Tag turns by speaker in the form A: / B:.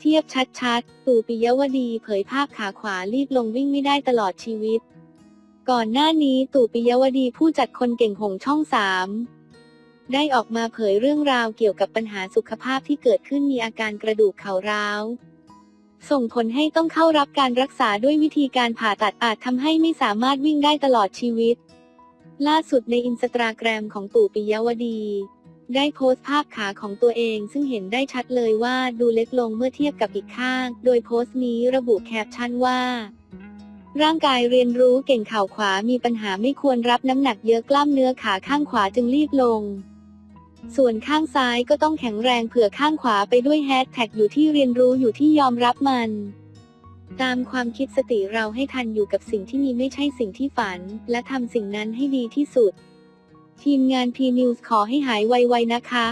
A: เทียบชัดๆ ตู่ปิยวดีเผยภาพขาขวารีบลงวิ่งไม่ได้ตลอดชีวิต ก่อนหน้านี้ตู่ปิยวดีผู้จัดคนเก่งหงช่องสามได้ออกมาเผยเรื่องราวเกี่ยวกับปัญหาสุขภาพที่เกิดขึ้นมีอาการกระดูกเข่าร้าว ส่งผลให้ต้องเข้ารับการรักษาด้วยวิธีการผ่าตัดอาจทำให้ไม่สามารถวิ่งได้ตลอดชีวิต ล่าสุดในอินสตาแกรมของตู่ปิยวดี ได้โพสต์ภาพขาของตัวเอง ซึ่งเห็นได้ชัดเลยว่าดูเล็กลงเมื่อเทียบกับอีกข้าง โดยโพสต์นี้ระบุแคปชั่นว่า ร่างกายเรียนรู้เก่งข่าขวามีปัญหาไม่ควรรับน้ำหนักเยอะกล้ามเนื้อขาข้างขวาจึงรีบลง ส่วนข้างซ้ายก็ต้องแข็งแรงเผื่อข้างขวาไปด้วยแฮชแท็กอยู่ที่เรียนรู้อยู่ที่ยอมรับมันตามความคิดสติเราให้ทันอยู่กับสิ่งที่มีไม่ใช่สิ่งที่ฝัน และทำสิ่งนั้นให้ดีที่สุด ทีมงาน P News ขอให้หายไวๆนะคะ